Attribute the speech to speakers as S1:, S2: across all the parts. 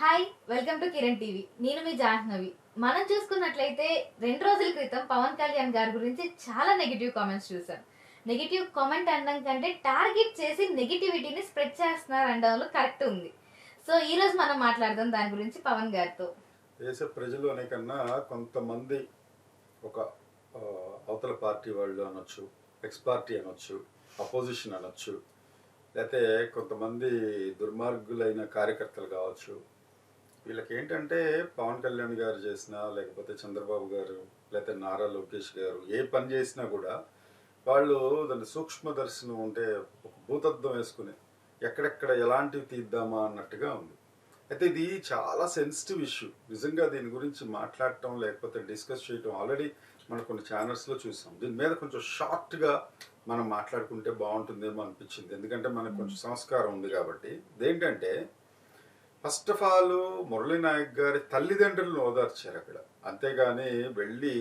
S1: Hi welcome to Kiran TV. నేను మీ జాహ్నవి. మనం చూసుకున్నట్లయితే రెండు రోజుల క్రితం పవన్ కళ్యాణ్ గారి గురించి చాలా నెగిటివ్ కామెంట్స్ చూసాం నెగిటివ్ కామెంట్ అనడం కంటే టార్గెట్ చేసి నెగిటివిటీని స్ప్రెడ్ చేస్తున్నారు అనడంలో కరెక్ట్ ఉంది. సో ఈ రోజు మనం మాట్లాడదాం దాని గురించి పవన్ గారితో.
S2: దేశ ప్రజలు అనే కన్నా కొంతమంది ఒక అవతల పార్టీ వాళ్ళు అనొచ్చు ఎక్స్ పార్టీ అనొచ్చు అపోజిషన్ అనొచ్చు లేకపోతే కొంతమంది దుర్మార్గులైన కార్యకర్తలు కావచ్చు వీళ్ళకి ఏంటంటే పవన్ కళ్యాణ్ గారు చేసినా లేకపోతే చంద్రబాబు గారు లేకపోతే నారా లోకేష్ గారు ఏ పని చేసినా కూడా వాళ్ళు దాన్ని సూక్ష్మ దర్శనం ఉంటే ఒక భూతత్వం వేసుకుని ఎక్కడెక్కడ ఎలాంటివి తీద్దామా అన్నట్టుగా ఉంది. అయితే ఇది చాలా సెన్సిటివ్ ఇష్యూ నిజంగా దీని గురించి మాట్లాడటం లేకపోతే డిస్కస్ చేయటం ఆల్రెడీ మనం కొన్ని ఛానల్స్లో చూసాం. దీని మీద కొంచెం షార్ట్గా మనం మాట్లాడుకుంటే బాగుంటుందేమో అనిపించింది. ఎందుకంటే మనకు కొంచెం సంస్కారం ఉంది కాబట్టి. ఇదేంటంటే first of all Murali Naik గారి తల్లిదండ్రులను ఓదార్చారు అక్కడ. అంతేగాని వెళ్ళి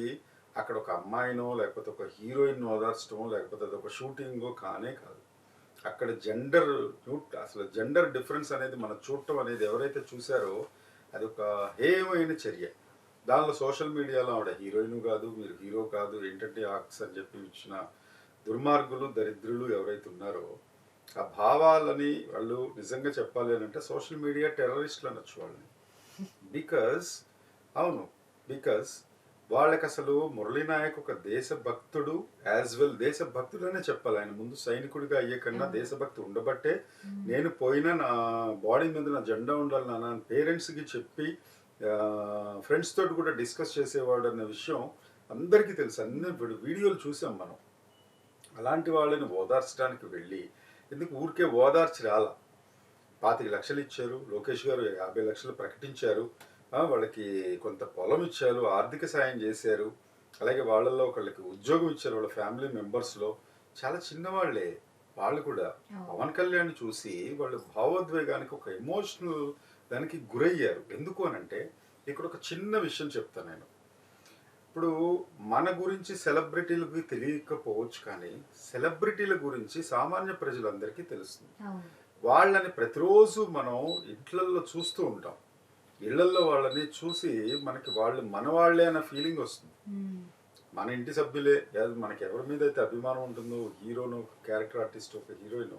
S2: అక్కడ ఒక అమ్మాయినో లేకపోతే ఒక హీరోయిన్ ఓదార్చడమో లేకపోతే అది ఒక షూటింగో కానే కాదు. అక్కడ జెండర్ అసలు జెండర్ డిఫరెన్స్ అనేది మనం చూడటం అనేది ఎవరైతే చూసారో అది ఒక హేయమైన చర్య. దానిలో సోషల్ మీడియాలో ఆవిడ హీరోయిన్ కాదు మీరు హీరో కాదు ఏంటంటే ఆక్స్ అని చెప్పి ఇచ్చిన దుర్మార్గులు దరిద్రులు ఎవరైతే ఉన్నారో ఆ భావాలని వాళ్ళు నిజంగా చెప్పాలి అని అంటే సోషల్ మీడియా టెర్రరిస్టులు అనొచ్చు వాళ్ళని. బికాస్ అవును బికాస్ వాళ్ళకి అసలు మురళీ నాయక్ ఒక దేశభక్తుడు యాజ్ వెల్ దేశభక్తుడు అనే చెప్పాలి. ఆయన ముందు సైనికుడిగా అయ్యే కన్నా దేశభక్తి ఉండబట్టే నేను పోయినా నా బాడీ మీద నా జెండా ఉండాలి నా పేరెంట్స్కి చెప్పి ఫ్రెండ్స్ తోటి కూడా డిస్కస్ చేసేవాడు అన్న విషయం అందరికీ తెలుసు. అన్ని వీడి- వీడియోలు చూసాం మనం. అలాంటి వాళ్ళని ఓదార్చడానికి వెళ్ళి ఎందుకు ఊరికే ఓదార్చి రాలా? పాతిక లక్షలు ఇచ్చారు లోకేష్ గారు యాభై లక్షలు ప్రకటించారు వాళ్ళకి కొంత పొలం ఇచ్చారు ఆర్థిక సాయం చేశారు అలాగే వాళ్ళల్లో ఒకళ్ళకి ఉద్యోగం ఇచ్చారు వాళ్ళ ఫ్యామిలీ మెంబర్స్లో. చాలా చిన్నవాళ్ళే వాళ్ళు కూడా. పవన్ కళ్యాణ్ చూసి వాళ్ళు భావోద్వేగానికి ఒక ఎమోషనల్ దానికి గురయ్యారు. ఎందుకు అనంటే ఇక్కడ ఒక చిన్న విషయం చెప్తాను నేను. ఇప్పుడు మన గురించి సెలబ్రిటీలకు తెలియకపోవచ్చు కానీ సెలబ్రిటీల గురించి సామాన్య ప్రజలందరికీ తెలుస్తుంది. వాళ్ళని ప్రతిరోజు మనం ఇంట్లల్లో చూస్తూ ఉంటాం. ఇళ్ళల్లో వాళ్ళని చూసి మనకి వాళ్ళు మన వాళ్ళే అన్న ఫీలింగ్ వస్తుంది. మన ఇంటి సభ్యులే లేదా మనకి ఎవరి మీద అయితే అభిమానం ఉంటుందో హీరోను ఒక క్యారెక్టర్ ఆర్టిస్ట్ ఒక హీరోయిన్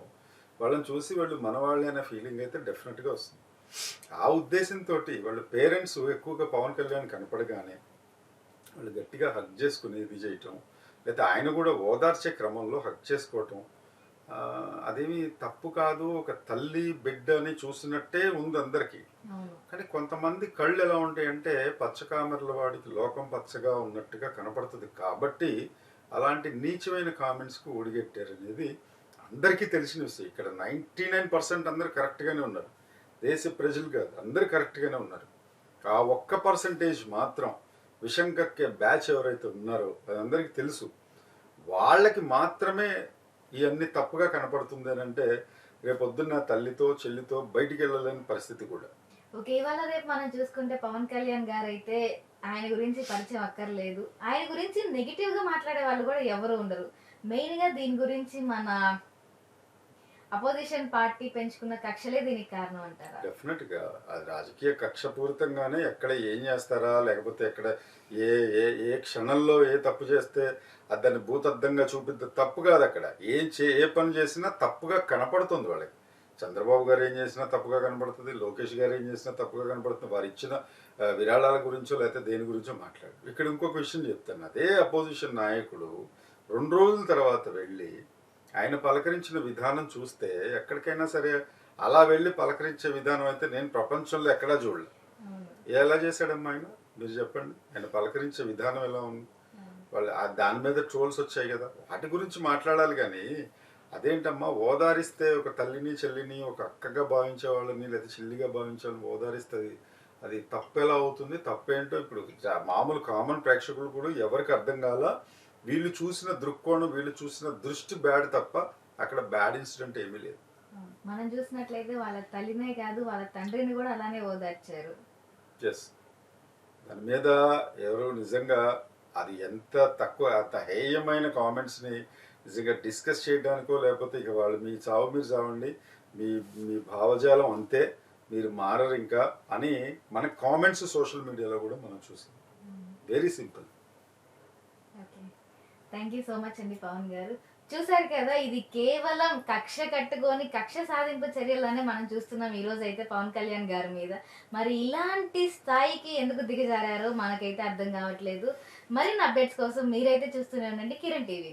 S2: వాళ్ళని చూసి వాళ్ళు మన వాళ్ళే అనే ఫీలింగ్ అయితే డెఫినెట్గా వస్తుంది. ఆ ఉద్దేశంతో వాళ్ళ పేరెంట్స్ ఎక్కువగా పవన్ కళ్యాణ్ కనపడగానే వాళ్ళు గట్టిగా హక్ చేసుకుని ఇది చేయటం లేకపోతే ఆయన కూడా ఓదార్చే క్రమంలో హక్ చేసుకోవటం అదేమి తప్పు కాదు. ఒక తల్లి బిడ్డని చూసినట్టే ఉంది అందరికీ. కానీ కొంతమంది కళ్ళు ఎలా ఉంటాయంటే పచ్చకామెరల వాడికి లోకం పచ్చగా ఉన్నట్టుగా కనపడుతుంది. కాబట్టి అలాంటి నీచమైన కామెంట్స్కు ఒడిగట్టారు అనేది అందరికీ తెలిసిన విషయం. ఇక్కడ నైంటీ నైన్ పర్సెంట్ అందరు కరెక్ట్గానే ఉన్నారు. దేశ ప్రజలు కాదు అందరు కరెక్ట్గానే ఉన్నారు. ఆ ఒక్క పర్సంటేజ్ మాత్రం విషం కక్కే బ్యాచ్ ఎవరైతే ఉన్నారో అది అందరికీ తెలుసు. వాళ్ళకి మాత్రమే ఇవన్నీ తప్పుగా కనపడుతుంది అని అంటే రేపొద్దున్న తల్లితో చెల్లితో బయటికి వెళ్ళలేని పరిస్థితి కూడా.
S1: ఓకే ఇవాళ రేపు మనం చూసుకుంటే పవన్ కళ్యాణ్ గారు అయితే ఆయన గురించి పరిచయం అక్కర్లేదు. ఆయన గురించి నెగిటివ్గా మాట్లాడే వాళ్ళు కూడా ఎవరు ఉండరు. మెయిన్గా దీని గురించి మన అపోజిషన్ పార్టీ పెంచుకున్న కక్షలే దీనికి కారణం అంటారా?
S2: డెఫినెట్గా అది రాజకీయ కక్షపూరితంగానే ఎక్కడ ఏం చేస్తారా లేకపోతే ఎక్కడ ఏ ఏ ఏ క్షణంలో ఏ తప్పు చేస్తే అది దాన్ని భూతద్దంగా చూపిద్ద తప్పు కాదు అక్కడ. ఏం చే ఏ పని చేసినా తప్పుగా కనపడుతుంది వాళ్ళకి. చంద్రబాబు గారు ఏం చేసినా తప్పుగా కనపడుతుంది లోకేష్ గారు ఏం చేసినా తప్పుగా కనపడుతుంది వారు ఇచ్చిన విరాళాల గురించో లేకపోతే దేని గురించో మాట్లాడు ఇక్కడ ఇంకొక విషయం చెప్తాను. అదే అపోజిషన్ నాయకుడు రెండు రోజుల తర్వాత వెళ్ళి ఆయన పలకరించిన విధానం చూస్తే ఎక్కడికైనా సరే అలా వెళ్ళి పలకరించే విధానం అయితే నేను ప్రపంచంలో ఎక్కడా చూడలే.
S1: అవును.
S2: ఎలా చేశాడమ్మా ఆయన? మీరు చెప్పండి. ఆయన పలకరించే విధానం ఎలా ఉంది. వాళ్ళు ఆ దాని మీద ట్రోల్స్ వచ్చాయి కదా. వాటి గురించి మాట్లాడాలి కానీ అదేంటమ్మా? ఓదారిస్తే ఒక తల్లిని చెల్లిని ఒక అక్కగా భావించే వాళ్ళని లేదా చెల్లిగా భావించే వాళ్ళని ఓదారిస్తే అది- అది తప్పు ఎలా అవుతుంది? తప్పేంటో ఇప్పుడు మామూలు కామన్ ప్రేక్షకులు కూడా ఎవరికి అర్థం కాల? వీళ్ళు చూసిన దృక్కోణం వీళ్ళు చూసిన దృష్టి బ్యాడ్ తప్ప అక్కడ బ్యాడ్ ఇన్సిడెంట్ ఏమీ లేదు.
S1: మనం చూసినట్లయితే వాళ్ళ తల్లినే కాదు వాళ్ళ తండ్రిని కూడా అలానే ఓదార్చారు.
S2: ఎస్ దాని మీద ఎవరు నిజంగా అది ఎంత తక్కువ అంత హేయమైన కామెంట్స్ని నిజంగా డిస్కస్ చేయడానికో లేకపోతే ఇక వాళ్ళు మీ చావు మీరు చావండి మీ మీ భావజాలం అంతే మీరు మారరు ఇంకా అని మన కామెంట్స్ సోషల్ మీడియాలో కూడా మనం చూసాం. Very simple
S1: okay thank you so much అండి పవన్ గారు. చూసారు కదా ఇది కేవలం కక్ష కట్టుకొని కక్ష సాధింపు చర్యలనే మనం చూస్తున్నాం ఈ రోజు అయితే పవన్ కళ్యాణ్ గారి మీద. మరి ఇలాంటి స్థాయికి ఎందుకు దిగజారారో మనకైతే అర్థం కావట్లేదు. మరిన్ని అప్డేట్స్ కోసం మీరైతే చూస్తూనే ఉండండి కిరణ్ టీవీ